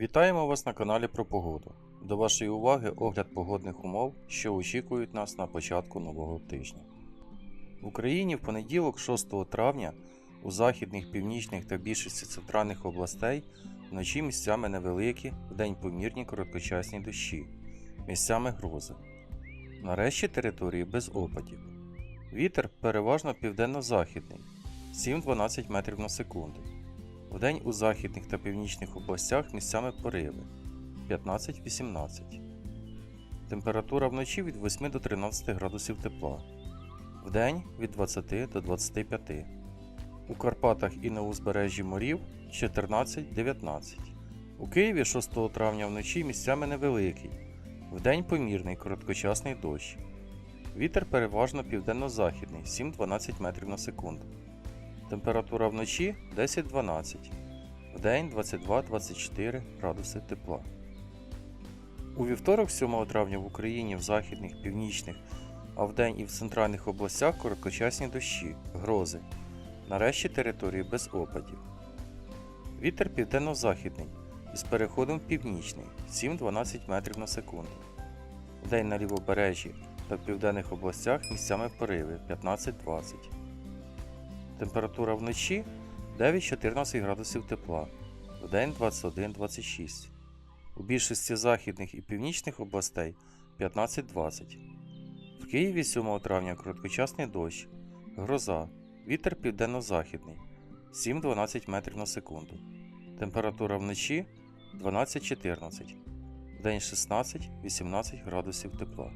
Вітаємо вас на каналі про погоду. До вашої уваги огляд погодних умов, що очікують нас на початку нового тижня. В Україні в понеділок, 6 травня, у західних, північних та більшості центральних областей вночі місцями невеликі, вдень помірні короткочасні дощі, місцями грози. На решті території без опадів. Вітер переважно південно-західний 7-12 метрів на секунду. Вдень у західних та північних областях місцями пориви 15-18. Температура вночі від 8 до 13 градусів тепла. Вдень від 20 до 25. У Карпатах і на узбережжі морів 14-19. У Києві 6 травня вночі місцями невеликий. Вдень помірний короткочасний дощ. Вітер переважно південно-західний 7-12 метрів на секунду. Температура вночі 10-12, вдень 22-24 градуси тепла. У вівторок, 7 травня в Україні в західних, північних, а вдень і в центральних областях короткочасні дощі, грози. Нарешті території без опадів. Вітер південно-західний із переходом в північний 7-12 метрів на секунду. Вдень на лівобережжі та в південних областях місцями пориви 15-20. Температура вночі 9-14 градусів тепла, вдень 21-26. У більшості західних і північних областей 15-20. В Києві 7 травня короткочасний дощ, гроза, вітер південно-західний 7-12 метрів на секунду. Температура вночі 12-14, вдень 16-18 градусів тепла.